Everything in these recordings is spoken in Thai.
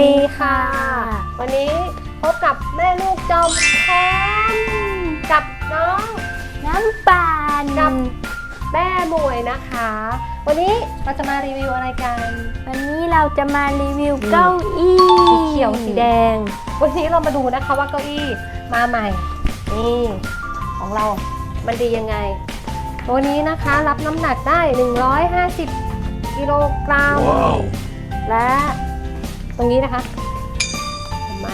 ดีค่ะ วันนี้พบกับแม่ลูกจอมแค้นกับน้องน้ำปานกับแม่หมวยนะคะ วันนี้เราจะมารีวิวอะไรกัน วันนี้เราจะมารีวิวนี่เก้าอี้สีเขียวสีแดง วันนี้เรามาดูนะคะว่าเก้าอี้มาใหม่ นี่ของเรา มันดียังไง ตัวนี้นะคะรับน้ำหนักได้ 150กิโลกรัมว้าวและ ตรงนี้นะคะ เห็นไหม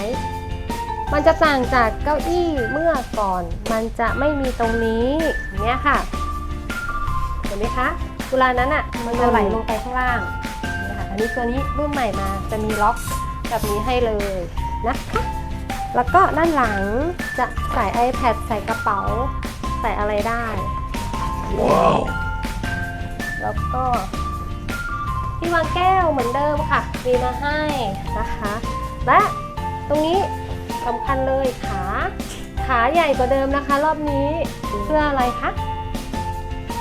มันจะต่างจากเก้าอี้เมื่อก่อน มันจะไม่มีตรงนี้อย่างเนี้ยค่ะ เห็นไหมคะเวลานั้นอะ มันจะไหลลงไปข้างล่างนี่ค่ะอันนี้ตัวนี้รุ่นใหม่มาจะมีล็อกแบบนี้ให้เลยนะคะ แล้วก็ด้านหลังจะใส่ iPad ใส่กระเป๋า ใส่อะไรได้ Wow. แล้วก็ ที่วางแก้วเหมือนเดิมค่ะ มีมาให้นะคะ และตรงนี้สำคัญเลยขา ขาใหญ่กว่าเดิมนะคะ รอบนี้เพื่ออะไรคะ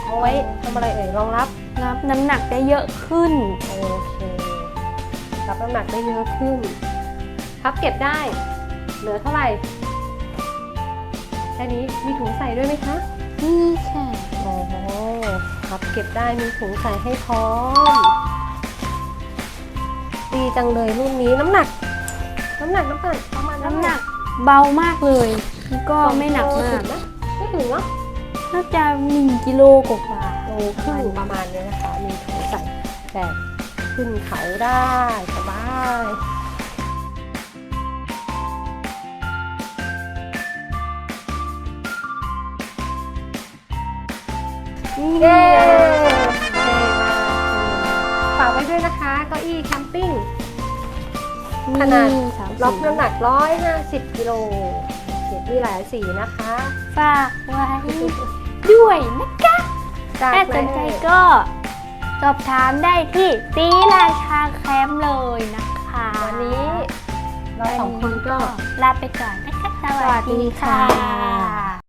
เอาไว้ทำอะไรเอ่ยรองรับรับน้ำหนักได้เยอะขึ้น โอเครับน้ำหนักได้เยอะขึ้นพับเก็บได้ เหลือเท่าไหร่แค่นี้มีถุงใส่ด้วยไหมคะนี่ค่ะโอ้โหพับเก็บได้มีถุงใส่ให้พร้อม ดีจังเลยรุ่นนี้น้ำหนัก น้ำหนักน้ำหนักประมาณน้ำหนักเบามากเลย แล้วก็ไม่หนักมากนะไม่ถึงเนาะน่าจะหนึ่งกิโลกว่าโลครึ่งประมาณนี้นะคะ มีถุงใส่แบบขึ้นเขาได้สบายๆนี่เย้ นะคะเก้าอี้แคมปิ้ง ขนาดสามรับน้ำหนัก 150กิโลเขียนมีหลายสีนะคะ ฝากไว้ด้วยนะคะจากถ้าสแม่นใจก็สอบถามได้ที่ตีราชาแคมป์เลยนะคะวันนี้เราสองคนก็ลาไปก่อนนะคะ สวัสดีค่ะ